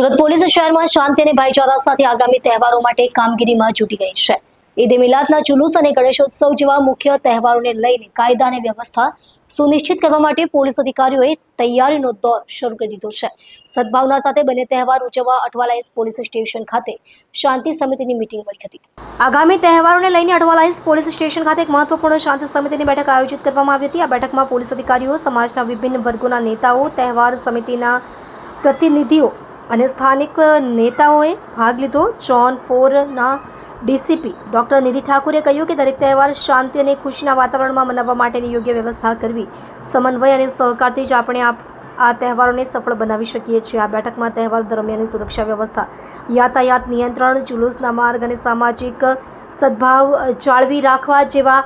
Surat police શહેરમાં શાંતિ અને ભાઈચારા સાથે આગામી તહેવારો માટે કામગીરીમાં જૂટી ગઈ છે. ઈદ મિલાદના જુલુસ અને ગણેશોત્સવ જેવા મુખ્ય તહેવારોને લઈને કાયદા અને વ્યવસ્થા સુનિશ્ચિત કરવા માટે પોલીસ અધિકારીઓએ તૈયારીનો દોર શરૂ કરી દીધો છે. સદભાવના સાથે બંને તહેવાર ઉજવવા અઠવાલાઇન્સ પોલીસ સ્ટેશન ખાતે શાંતિ સમિતિની મિટિંગ મળી હતી આગામી તહેવારોને લઈને અઠવાલાઇન્સ પોલીસ સ્ટેશન ખાતે એક મહત્વપૂર્ણ શાંતિ સમિતિની બેઠક આયોજિત કરવામાં આવી હતી. આ બેઠકમાં પોલીસ અધિકારીઓ, સમાજના વિભિન્ન વર્ગોના નેતાઓ, તહેવાર સમિતિના પ્રતિનિધિઓ અને સ્થાનિક નેતાઓએ ભાગ લીધો. જોન ફોરના ડીસીપી ડોક્ટર નિધિ ઠાકુરે કહ્યું કે દરેક તહેવાર શાંતિ અને ખુશીના વાતાવરણમાં મનાવવા માટેની યોગ્ય વ્યવસ્થા કરવી સમન્વય અને સહકારથી જ આપણે આ તહેવારોને સફળ બનાવી શકીએ છીએ. આ બેઠકમાં તહેવાર દરમિયાનની સુરક્ષા વ્યવસ્થા, યાતાયાત નિયંત્રણ, જુલુસના માર્ગ અને સામાજિક સદભાવ જાળવી રાખવા જેવા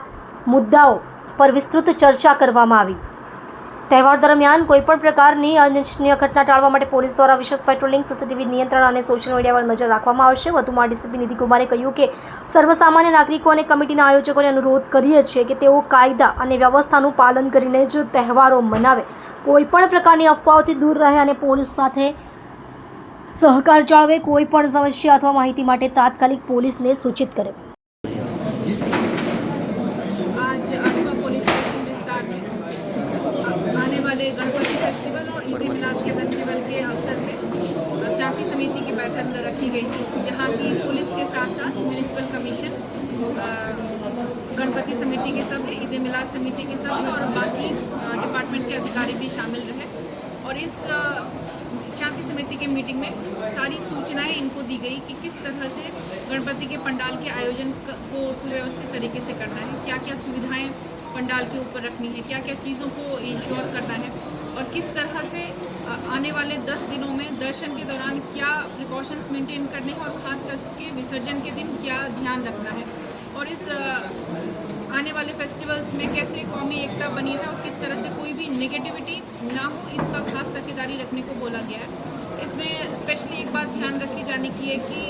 મુદ્દાઓ પર વિસ્તૃત ચર્ચા કરવામાં આવી. તહેવાર દરમિયાન કોઈપણ પ્રકારની અનિચ્છનીય ઘટના ટાળવા માટે પોલીસ દ્વારા વિશેષ પેટ્રોલિંગ, સીસીટીવી નિયંત્રણ અને સોશિયલ મીડિયા પર નજર રાખવામાં આવશે. વધુમાં ડીસીપી નિધિ કુમારે કહ્યું કે સર્વસામાન્ય નાગરિકો અને કમિટીના આયોજકોને અનુરોધ કરીએ છીએ કે તેઓ કાયદા અને વ્યવસ્થાનું પાલન કરીને જ તહેવારો મનાવે. કોઈપણ પ્રકારની અફવાઓથી દૂર રહે અને પોલીસ સાથે સહકાર જાળવે કોઈ પણ સમસ્યા અથવા માહિતી માટે તાત્કાલિક પોલીસને સૂચિત કરે. के अवसर पे शांति समिति की बैठक रखी गई थी, जहाँ की पुलिस के साथ साथ म्यूनिसिपल कमीशन गणपति समिति के सभ्य ईद मिलाद समिति के सभ्य और बाकी डिपार्टमेंट के अधिकारी भी शामिल रहे। और इस शांति समिति के मीटिंग में सारी सूचनाएँ इनको दी गई कि किस तरह से गणपति के पंडाल के आयोजन को सुव्यवस्थित तरीके से करना है क्या क्या सुविधाएँ पंडाल के ऊपर रखनी है क्या क्या चीज़ों को इंश्योर करना है। और किस तरह से आने वाले 10 दिनों में दर्शन के दौरान क्या प्रिकॉशंस मेंटेन करने हैं और खास करके विसर्जन के दिन क्या ध्यान रखना है? और इस आने वाले फेस्टिवल्स में कैसे कौमी एकता बनी रहे और किस तरह से कोई भी नेगेटिविटी ना हो, इसका खास तकेदारी रखने को बोला गया है। इसमें स्पेशली एक बात ध्यान रखी जाने की है कि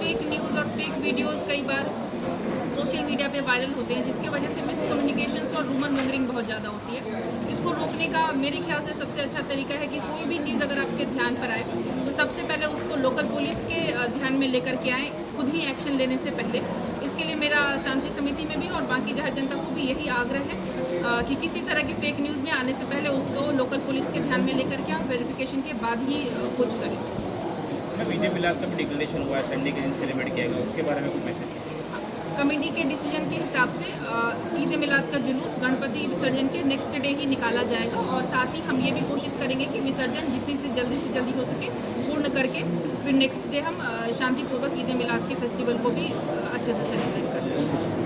फेक न्यूज़ और फेक वीडियोज़ कई बार सोशल मीडिया पे वायरल होते हैं, जिसके वजह से मिसकम्युनिकेशन और रूमर मंगरिंग बहुत ज़्यादा होती है। इसको रोकने का मेरे ख्याल से सबसे अच्छा तरीका है कि कोई भी चीज़ अगर आपके ध्यान पर आए तो सबसे पहले उसको लोकल पुलिस के ध्यान में लेकर के आए, खुद ही एक्शन लेने से पहले। इसके लिए मेरा शांति समिति में भी और बाकी जहर जनता को भी यही आग्रह है कि किसी तरह के फेक न्यूज़ में आने से पहले उसको लोकल पुलिस के ध्यान में लेकर के आए वेरिफिकेशन के बाद ही कुछ करें। मिलाद का भी डिक्लेरेशन हुआ है संडे के दिन सेलिब्रेट किया गया, उसके बारे में कुछ मैसेज कमेटी के डिसीज़न के हिसाब से ईद मिलाद का जुलूस गणपति विसर्जन के नेक्स्ट डे ही निकाला जाएगा। और साथ ही हम ये भी कोशिश करेंगे कि विसर्जन जितनी से जल्दी से जल्दी हो सके पूर्ण करके, फिर नेक्स्ट डे हम शांतिपूर्वक ईद मिलाद के फेस्टिवल को भी अच्छे से सेलिब्रेट करें